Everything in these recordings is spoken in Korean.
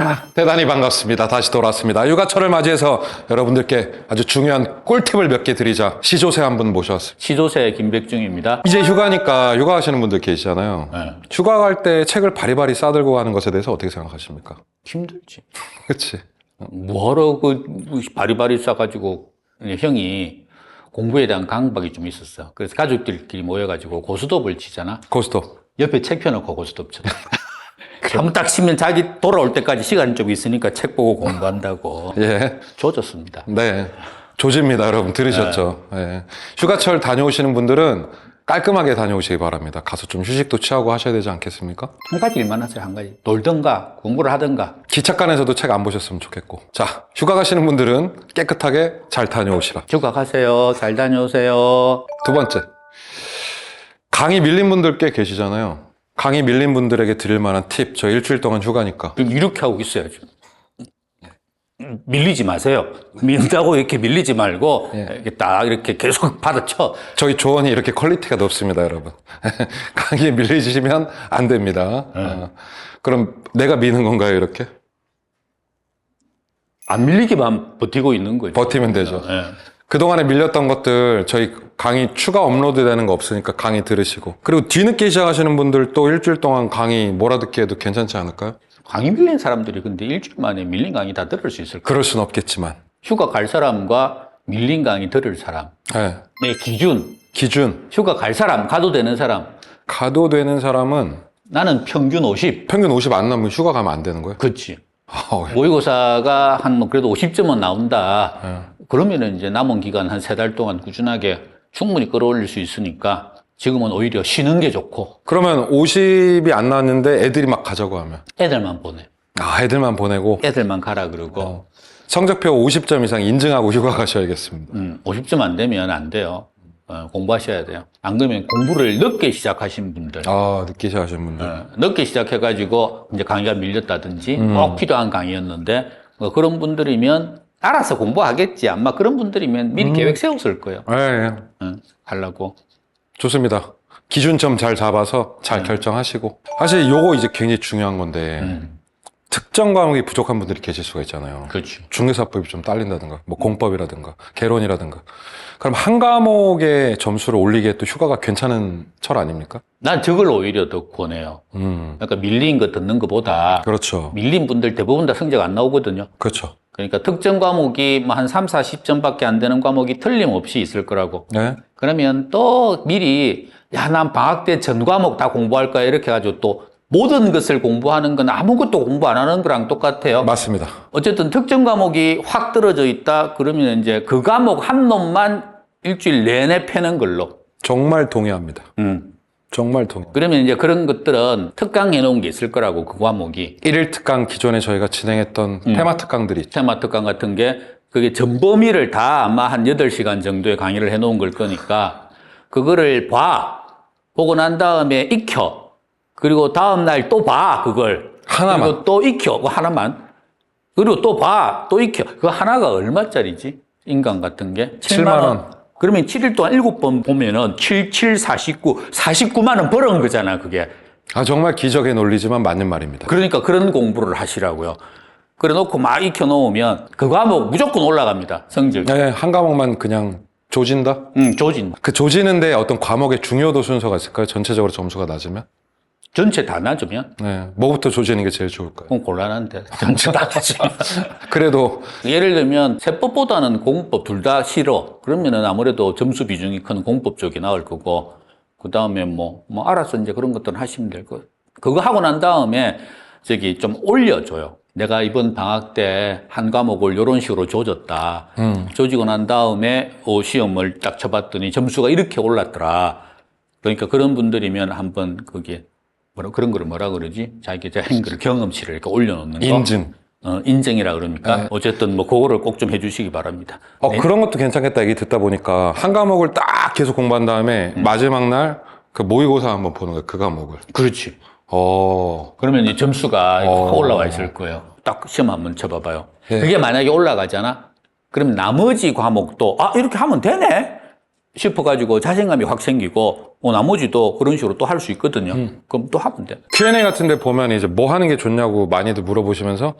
자, 대단히 반갑습니다. 다시 돌아왔습니다. 육아철을 맞이해서 여러분들께 아주 중요한 꿀팁을 몇 개 드리자 시조새 한 분 모셔왔습니다. 시조새 김백중입니다. 이제 휴가니까 육아하시는 분들 계시잖아요. 네. 휴가 갈 때 책을 바리바리 싸들고 가는 것에 대해서 어떻게 생각하십니까? 힘들지. 그렇지. 뭐하러 그 바리바리 싸가지고 형이 공부에 대한 강박이 좀 있었어. 그래서 가족들끼리 모여가지고 고스톱을 치잖아. 고스톱. 옆에 책 펴놓고 고스톱 쳐. 한번 딱 치면 자기 돌아올 때까지 시간이 좀 있으니까 책 보고 공부한다고. 예. 조졌습니다. 네. 조집니다, 여러분. 들으셨죠? 예. 휴가철 다녀오시는 분들은 깔끔하게 다녀오시기 바랍니다. 가서 좀 휴식도 취하고 하셔야 되지 않겠습니까? 한 가지 일만 하세요, 한 가지. 놀든가, 공부를 하든가. 기차간에서도 책 안 보셨으면 좋겠고. 자, 휴가 가시는 분들은 깨끗하게 잘 다녀오시라. 휴가 가세요. 잘 다녀오세요. 두 번째. 강의 밀린 분들 꽤 계시잖아요. 강의 밀린 분들에게 드릴 만한 팁. 저 일주일 동안 휴가니까. 그럼 이렇게 하고 있어야죠. 밀리지 마세요. 민다고 이렇게 밀리지 말고 예. 이렇게 딱 이렇게 계속 받아쳐. 저희 조언이 이렇게 퀄리티가 높습니다, 여러분. 강의에 밀리시면 안 됩니다. 어, 그럼 내가 미는 건가요, 이렇게? 안 밀리기만 버티고 있는 거죠. 버티면 되죠. 예. 그동안에 밀렸던 것들 저희 강의 추가 업로드 되는 거 없으니까 강의 들으시고 그리고 뒤늦게 시작하시는 분들 또 일주일 동안 강의 몰아듣기 해도 괜찮지 않을까요? 강의 밀린 사람들이 근데 일주일 만에 밀린 강의 다 들을 수 있을까? 그럴 순 없겠지만 휴가 갈 사람과 밀린 강의 들을 사람의 네. 기준. 기준 휴가 갈 사람, 가도 되는 사람. 가도 되는 사람은 나는 평균 50. 평균 50 안 나면 휴가 가면 안 되는 거예요? 그렇지. 어, 모의고사가 한 뭐 그래도 50점은 나온다. 예. 그러면은 이제 남은 기간 한 세 달 동안 꾸준하게 충분히 끌어올릴 수 있으니까 지금은 오히려 쉬는 게 좋고 그러면 50이 안 나왔는데 애들이 막 가자고 하면 애들만 보내. 아 애들만 보내고 애들만 가라 그러고 성적표 50점 이상 인증하고 휴가 가셔야겠습니다. 음, 50점 안 되면 안 돼요. 어, 공부하셔야 돼요. 안 그러면 공부를 늦게 시작하신 분들 아 늦게 시작하시는 분들 어, 늦게 시작해가지고 이제 강의가 밀렸다든지 꼭 필요한 강의였는데 뭐 그런 분들이면 알아서 공부하겠지. 아마 그런 분들이면 미리 계획 세웠을 거예요. 예, 예. 어, 하려고. 좋습니다. 기준점 잘 잡아서 잘 결정하시고. 사실 요거 이제 굉장히 중요한 건데, 음, 특정 과목이 부족한 분들이 계실 수가 있잖아요. 그렇죠. 중개사법이 좀 딸린다든가, 뭐 공법이라든가, 개론이라든가. 그럼 한 과목의 점수를 올리기에 또 휴가가 괜찮은 철 아닙니까? 난 저걸 오히려 더 권해요. 음, 그러니까 밀린 거 듣는 것보다 그렇죠. 밀린 분들 대부분 다 성적 안 나오거든요. 그렇죠. 그러니까 특정 과목이 뭐한 3, 40점밖에 안 되는 과목이 틀림없이 있을 거라고. 네. 그러면 또 미리 야, 난 방학 때 전 과목 다 공부할 거야. 이렇게 해가지고 또 모든 것을 공부하는 건 아무것도 공부 안 하는 거랑 똑같아요. 맞습니다. 어쨌든 특정 과목이 확 떨어져 있다. 그러면 이제 그 과목 한 놈만 일주일 내내 패는 걸로. 정말 동의합니다. 음. 정말 동의. 그러면 이제 그런 것들은 특강 해 놓은 게 있을 거라고 그 과목이. 일일 특강 기존에 저희가 진행했던 테마 특강들이 있죠. 테마 특강 같은 게 그게 전 범위를 다 아마 한 8시간 정도의 강의를 해 놓은 걸 거니까 그거를 봐. 보고 난 다음에 익혀. 그리고 다음 날 또 봐, 그걸. 하나만. 그리고 또 익혀. 그거 하나만. 그리고 또 봐. 또 익혀. 그거 하나가 얼마짜리지? 인강 같은 게? 7만 원. 그러면 7일 동안 7번 보면은 7, 7, 49, 49만 원 벌은 거잖아, 그게. 아, 정말 기적의 논리지만 맞는 말입니다. 그러니까 그런 공부를 하시라고요. 그래 놓고 막 익혀 놓으면 그 과목 무조건 올라갑니다. 성적. 네, 한 과목만 그냥 조진다? 음, 조진. 그 조지는데 어떤 과목의 중요도 순서가 있을까요? 전체적으로 점수가 낮으면? 전체 다 낮으면 네. 뭐부터 조지는 게 제일 좋을까요? 그건 곤란한데. 전체 다 낮으면. 그래도 예를 들면 세법보다는 공법 둘 다 싫어. 그러면은 아무래도 점수 비중이 큰 공법 쪽이 나을 거고 그 다음에 뭐, 뭐 알아서 이제 그런 것들은 하시면 될 거예요. 그거 하고 난 다음에 저기 좀 올려줘요. 내가 이번 방학 때 한 과목을 이런 식으로 조졌다. 조지고 난 다음에 어, 시험을 딱 쳐봤더니 점수가 이렇게 올랐더라. 그러니까 그런 분들이면 한번 그게 뭐라 그런 거를 뭐라 그러지? 자기 자한 걸 경험치를 이렇게 올려놓는 거. 인증. 어, 인증이라 그럽니까? 네. 어쨌든 뭐 그거를 꼭 좀 해주시기 바랍니다. 어, 그런 것도 괜찮겠다 얘기 듣다 보니까 한 과목을 딱 계속 공부한 다음에 마지막 날 그 모의고사 한번 보는 거예요. 그 과목을. 그렇지. 어, 그러면 이 점수가 어. 확 올라와 있을 거예요. 딱 시험 한번 쳐봐봐요. 예. 그게 만약에 올라가잖아? 그럼 나머지 과목도, 아, 이렇게 하면 되네? 싶어가지고 자신감이 확 생기고 어, 나머지도 그런 식으로 또 할 수 있거든요. 그럼 또 하면 돼. Q&A 같은데 보면 이제 뭐 하는 게 좋냐고 많이들 물어보시면서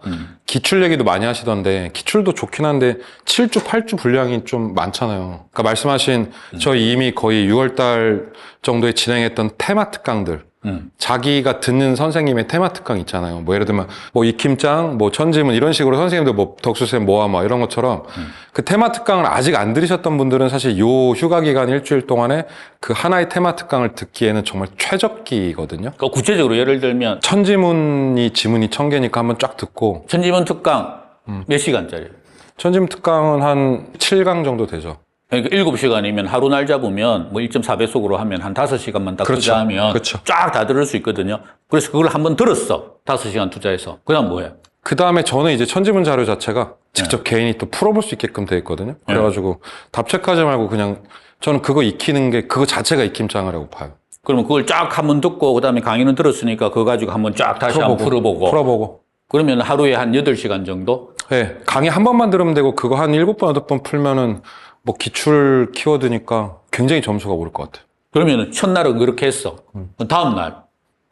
기출 얘기도 많이 하시던데 기출도 좋긴 한데 7주, 8주 분량이 좀 많잖아요. 그러니까 말씀하신 저희 이미 거의 6월달 정도에 진행했던 테마 특강들 음. 자기가 듣는 선생님의 테마 특강 있잖아요. 뭐 예를 들면 뭐 익힘장, 뭐 천지문 이런 식으로 선생님들 뭐 덕수쌤 모아마 이런 것처럼 그 테마 특강을 아직 안 들으셨던 분들은 사실 요 휴가 기간 일주일 동안에 그 하나의 테마 특강을 듣기에는 정말 최적기거든요. 그러니까 구체적으로 예를 들면 천지문이 지문이 천 개니까 한번 쫙 듣고 천지문 특강 몇 시간짜리? 천지문 특강은 한 7강 정도 되죠. 그러니까 7시간이면 하루 날 잡으면 뭐 1.4배속으로 하면 한 5시간만 딱 그렇죠. 투자하면 그렇죠. 쫙다 들을 수 있거든요. 그래서 그걸 한번 들었어. 5시간 투자해서. 그 다음 뭐해? 그 다음에 저는 이제 천지문 자료 자체가 직접 개인이 또 풀어볼 수 있게끔 돼 있거든요. 그래가지고 답책하지 말고 그냥 저는 그거 익히는 게 그거 자체가 익힘장이라고 봐요. 그러면 그걸 쫙 한번 듣고 그 다음에 강의는 들었으니까 그거 가지고 한번 쫙 다시 한번 풀어보고. 풀어보고. 그러면 하루에 한 8시간 정도? 네, 강의 한 번만 들으면 되고 그거 한 일곱 번 여덟 번 풀면은 뭐 기출 키워드니까 굉장히 점수가 오를 것 같아요. 그러면 첫날은 그렇게 했어. 음. 그 다음날.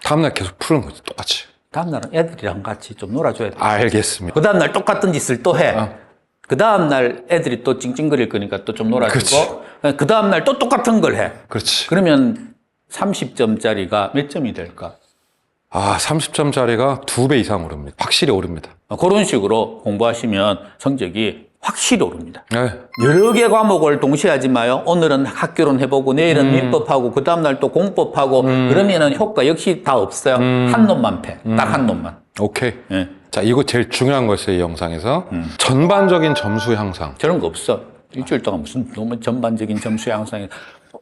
다음날 계속 푸는 거지 똑같이. 다음날은 애들이랑 같이 좀 놀아줘야 돼. 알겠습니다. 그 다음날 똑같은 짓을 또 해. 어. 그 다음날 애들이 또 찡찡거릴 거니까 또 좀 놀아주고. 그 다음날 또 똑같은 걸 해. 그렇지. 그러면 30점짜리가 몇 점이 될까? 아, 30점짜리가 두 배 이상 오릅니다. 확실히 오릅니다. 어, 그런 식으로 공부하시면 성적이 확실히 오릅니다. 네. 여러 개 과목을 동시에 하지 마요. 오늘은 학교론 해보고 내일은 민법하고 그 다음날 또 공법하고 그러면은 효과 역시 다 없어요. 한 놈만 패. 딱한 놈만. 오케이. 예. 자, 이거 제일 중요한 거였어요, 이 영상에서. 전반적인 점수 향상. 저런 거 없어. 일주일 동안 무슨 너무 전반적인 점수 향상이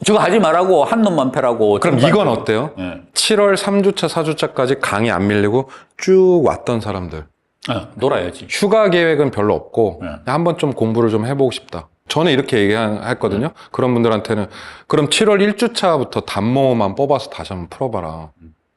저거 하지 말라고 한 놈만 패라고. 그럼 전반- 이건 어때요? 예. 7월 3주차, 4주차까지 강의 안 밀리고 쭉 왔던 사람들. 어, 놀아야지. 휴가 계획은 별로 없고 네. 한번 좀 공부를 좀 해보고 싶다. 저는 이렇게 얘기했거든요. 그런 분들한테는 그럼 7월 1주차부터 단모만 뽑아서 다시 한번 풀어봐라.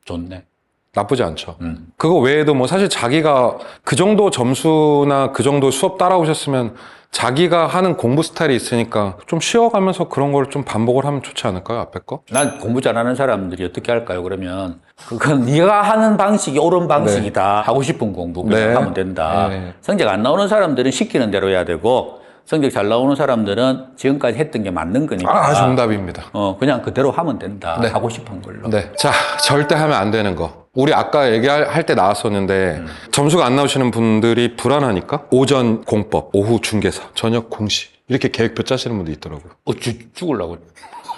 좋네. 나쁘지 않죠. 음. 그거 외에도 뭐 사실 자기가 그 정도 점수나 그 정도 수업 따라오셨으면 자기가 하는 공부 스타일이 있으니까 좀 쉬어가면서 그런 걸 좀 반복을 하면 좋지 않을까요? 앞에 거? 난 공부 잘하는 사람들이 어떻게 할까요? 그러면 그건 네가 하는 방식이 옳은 방식이다. 하고 싶은 공부 그냥 네. 하면 된다. 네. 성적 안 나오는 사람들은 시키는 대로 해야 되고 성적 잘 나오는 사람들은 지금까지 했던 게 맞는 거니까. 아, 정답입니다. 어 그냥 그대로 하면 된다. 네. 하고 싶은 걸로. 네. 자, 절대 하면 안 되는 거. 우리 아까 얘기할 때 나왔었는데 점수가 안 나오시는 분들이 불안하니까 오전 공법, 오후 중개사, 저녁 공시 이렇게 계획표 짜시는 분도 있더라고요. 어 죽, 죽을라고.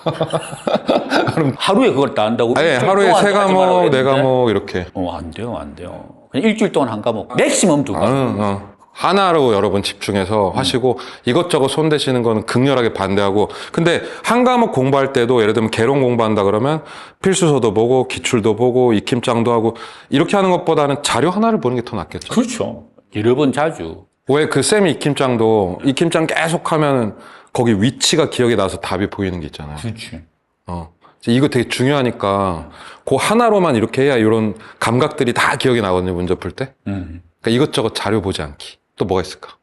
하루에 그걸 다 한다고? 일주일 하루에 동안 세 하지 말라고 과목, 네 했는데? 과목 이렇게. 어, 안 돼요, 안 돼요. 그냥 일주일 동안 한 과목. 맥시멈 두 과목. 응, 어. 하나로 여러분 집중해서 하시고 이것저것 손대시는 거는 극렬하게 반대하고 근데 한 과목 공부할 때도 예를 들면 개론 공부한다 그러면 필수서도 보고 기출도 보고 익힘장도 하고 이렇게 하는 것보다는 자료 하나를 보는 게 더 낫겠죠. 그렇죠. 여러 번 자주. 왜 그 쌤이 익힘장도 익힘장 계속 하면은 거기 위치가 기억이 나서 답이 보이는 게 있잖아요. 그렇지. 어. 이거 되게 중요하니까 그 하나로만 이렇게 해야 이런 감각들이 다 기억이 나거든요. 문제 풀 때. 음. 그러니까 이것저것 자료 보지 않기. 또 뭐가 있을까?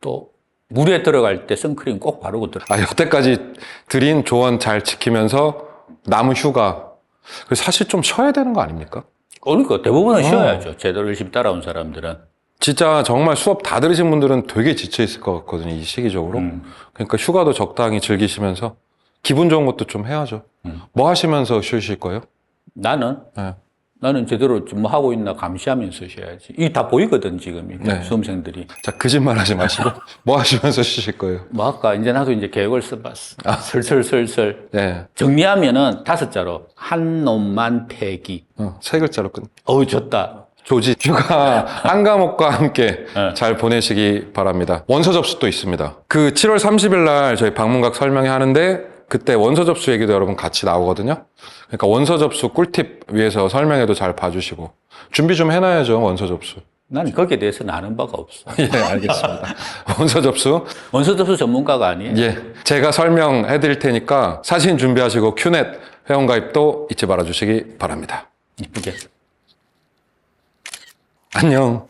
또 물에 들어갈 때 선크림 꼭 바르고 들어. 아, 여태까지 드린 조언 잘 지키면서 남은 휴가. 그래서 사실 좀 쉬어야 되는 거 아닙니까? 그러니까 대부분은 쉬어야죠. 제대로 열심히 따라온 사람들은. 진짜 정말 수업 다 들으신 분들은 되게 지쳐 있을 것 같거든요. 이 시기적으로. 음. 그러니까 휴가도 적당히 즐기시면서 기분 좋은 것도 좀 해야죠. 음. 뭐 하시면서 쉬실 거예요? 나는 네. 나는 제대로 좀뭐 하고 있나 감시하면서 쉬어야지. 이게 다 보이거든 지금 이 네. 수험생들이. 자, 거짓말 하지 마시고 뭐 하시면서 쉬실 거예요? 뭐 할까? 이제 나도 이제 계획을 써봤어. 슬슬슬슬 네. 정리하면은 다섯 자로 한 놈만 폐기. 어, 세 글자로 끝. 어우 좋다. 조지 휴가 한 과목과 함께 네. 잘 보내시기 바랍니다. 원서 접수도 있습니다. 그 7월 30일 날 저희 방문각 설명회 하는데 그때 원서 접수 얘기도 여러분 같이 나오거든요. 그러니까 원서 접수 꿀팁 위해서 설명회도 잘 봐주시고 준비 좀 해놔야죠 원서 접수. 나는 거기에 대해서는 아는 바가 없어. 예, 알겠습니다. 원서 접수 원서 접수 전문가가 아니에요. 예 제가 설명해 드릴 테니까 사진 준비하시고 큐넷 회원가입도 잊지 말아 주시기 바랍니다. 이쁘게. 안녕.